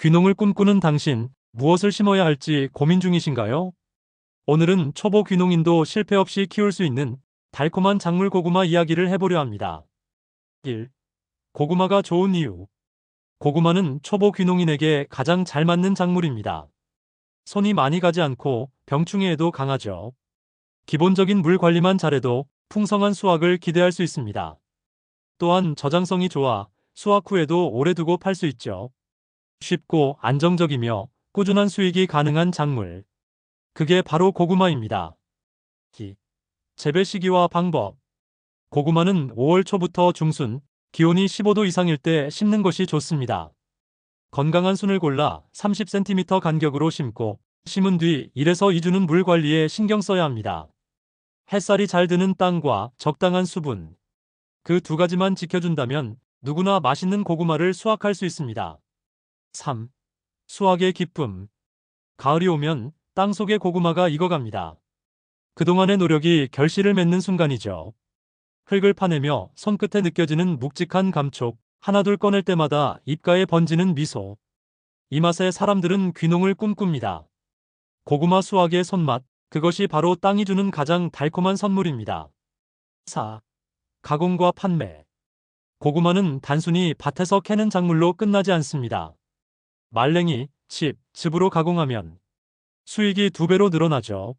귀농을 꿈꾸는 당신, 무엇을 심어야 할지 고민 중이신가요? 오늘은 초보 귀농인도 실패 없이 키울 수 있는 달콤한 작물 고구마 이야기를 해보려 합니다. 1. 고구마가 좋은 이유. 고구마는 초보 귀농인에게 가장 잘 맞는 작물입니다. 손이 많이 가지 않고 병충해에도 강하죠. 기본적인 물 관리만 잘해도 풍성한 수확을 기대할 수 있습니다. 또한 저장성이 좋아 수확 후에도 오래 두고 팔 수 있죠. 쉽고 안정적이며 꾸준한 수익이 가능한 작물. 그게 바로 고구마입니다. 기. 재배 시기와 방법. 고구마는 5월 초부터 중순, 기온이 15도 이상일 때 심는 것이 좋습니다. 건강한 순을 골라 30cm 간격으로 심고 심은 뒤 1에서 2주는 물 관리에 신경 써야 합니다. 햇살이 잘 드는 땅과 적당한 수분. 그 두 가지만 지켜준다면 누구나 맛있는 고구마를 수확할 수 있습니다. 3. 수확의 기쁨. 가을이 오면 땅 속의 고구마가 익어갑니다. 그동안의 노력이 결실을 맺는 순간이죠. 흙을 파내며 손끝에 느껴지는 묵직한 감촉, 하나둘 꺼낼 때마다 입가에 번지는 미소. 이 맛에 사람들은 귀농을 꿈꿉니다. 고구마 수확의 손맛, 그것이 바로 땅이 주는 가장 달콤한 선물입니다. 4. 가공과 판매. 고구마는 단순히 밭에서 캐는 작물로 끝나지 않습니다. 말랭이, 칩, 즙으로 가공하면 수익이 두 배로 늘어나죠.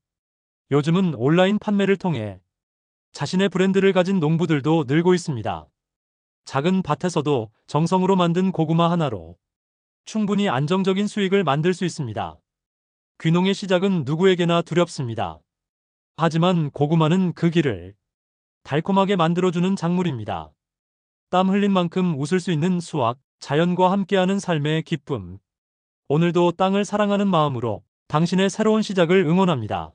요즘은 온라인 판매를 통해 자신의 브랜드를 가진 농부들도 늘고 있습니다. 작은 밭에서도 정성으로 만든 고구마 하나로 충분히 안정적인 수익을 만들 수 있습니다. 귀농의 시작은 누구에게나 두렵습니다. 하지만 고구마는 그 길을 달콤하게 만들어주는 작물입니다. 땀 흘린 만큼 웃을 수 있는 수확, 자연과 함께하는 삶의 기쁨. 오늘도 땅을 사랑하는 마음으로 당신의 새로운 시작을 응원합니다.